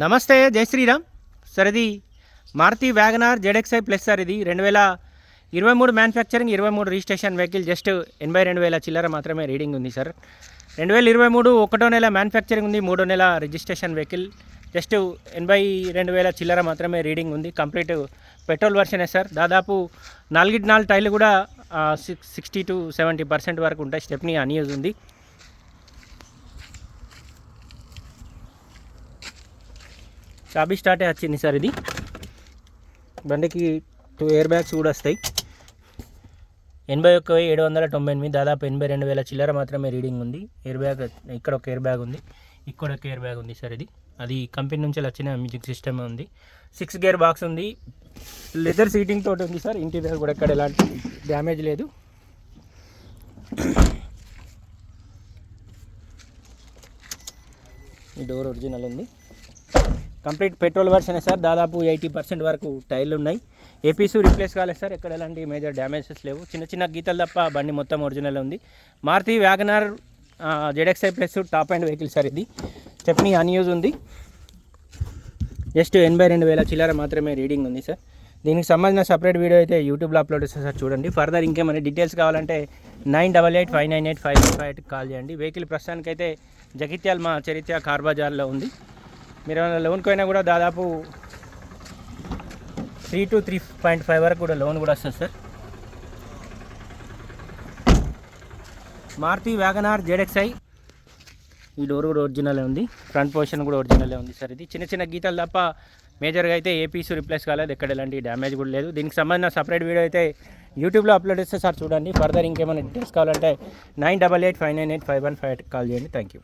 నమస్తే జై శ్రీరామ్. సార్ ఇది Maruti WagonR ZXi plus sir ఇది రెండు వేల ఇరవై మూడు మ్యానుఫ్యాక్చరింగ్ ఇరవై మూడు రిజిస్ట్రేషన్ వెహికల్ జస్ట్ ఎనభై రెండు వేల చిల్లర మాత్రమే రీడింగ్ ఉంది సార్. రెండు వేల ఇరవై మూడు ఒకటో నెల మ్యానుఫ్యాక్చరింగ్ ఉంది మూడో నెల రిజిస్ట్రేషన్ వెహికల్ జస్ట్ ఎనభై రెండు వేల చిల్లర మాత్రమే రీడింగ్ ఉంది కంప్లీట్ పెట్రోల్ వర్షనే సార్. దాదాపు నాలుగిటి నాలుగు టైర్లు కూడా six sixty to seventy percent వరకు ఉంటాయి స్టెప్ని అన్యూజ్ ఉంది. చాబీ స్టార్టే వచ్చింది సార్ ఇది. బండికి టూ ఎయిర్ బ్యాగ్స్ కూడా వస్తాయి. ఎనభై ఒక్క వెయ్యి ఏడు వందల తొంభై ఎనిమిది దాదాపు ఎనభై రెండు వేల చిల్లర మాత్రమే రీడింగ్ ఉంది. ఎయిర్ బ్యాగ్ ఇక్కడ ఒక ఎయిర్ బ్యాగ్ ఉంది. ఇక్కడ ఒక ఎయిర్ బ్యాగ్ ఉంది సార్ ఇది. అది కంపెనీ నుంచి వచ్చిన మ్యూజిక్ సిస్టమ్ ఉంది. సిక్స్ గేర్ బాక్స్ ఉంది. లెదర్ సీటింగ్ తోటి ఉంది సార్. ఇంటీరియర్ కూడా ఎక్కడ ఎలాంటి డ్యామేజ్ లేదు. ఈ డోర్ ఒరిజినల్ ఉంది. Complete petrol version sir. దాదాపు ఎయిటీ పర్సెంట్ వరకు టైర్లు ఉన్నాయి ఏపీసు రిప్లేస్ కాలేదు సార్. ఎక్కడ ఎలాంటి మేజర్ డ్యామేజెస్ లేవు. చిన్న చిన్న గీతలు తప్ప బండి మొత్తం ఒరిజినల్ ఉంది. Maruti WagonR ZXi plus top end vehicle sir ఇది. స్టెప్నీ అన్యూజ్ ఉంది? జస్ట్ ఎనభై రెండు వేల చిల్లర మాత్రమే రీడింగ్ ఉంది సార్. దీనికి సంబంధించిన సపరేట్ వీడియో అయితే యూట్యూబ్లో అప్లోడ్ చేస్తే సార్ చూడండి. ఫర్దర్ ఇంకేమైనా డీటెయిల్స్ కావాలంటే nine double eight five nine eight five five eight call చేయండి. వెహికల్ ప్రస్తుతానికైతే జగిత్యాల మా చరిత్ర కార్ బజార్లో ఉంది. మీరు ఏమైనా లోన్కి అయినా కూడా దాదాపు three two three point five వరకు కూడా లోన్ కూడా వస్తుంది సార్ మారుతి వ్యాగనార్ జెడెక్స్ఐ ఈ డోర్ కూడా ఒరిజినలే ఉంది. ఫ్రంట్ పొజిషన్ కూడా ఒరిజినలే ఉంది సార్ ఇది చిన్న చిన్న గీతలు తప్ప మేజర్గా అయితే ఏ పీస్ రిప్లేస్ కాలేదు. ఎక్కడ ఎలాంటి డ్యామేజ్ కూడా లేదు. దీనికి సంబంధించిన సపరేట్ వీడియో అయితే యూట్యూబ్లో అప్లోడ్ చేస్తే సార్ చూడండి. ఫర్దర్ ఇంకేమైనా డీటెయిల్స్ కావాలంటే nine double eight five nine eight five one five call చేయండి. Thank you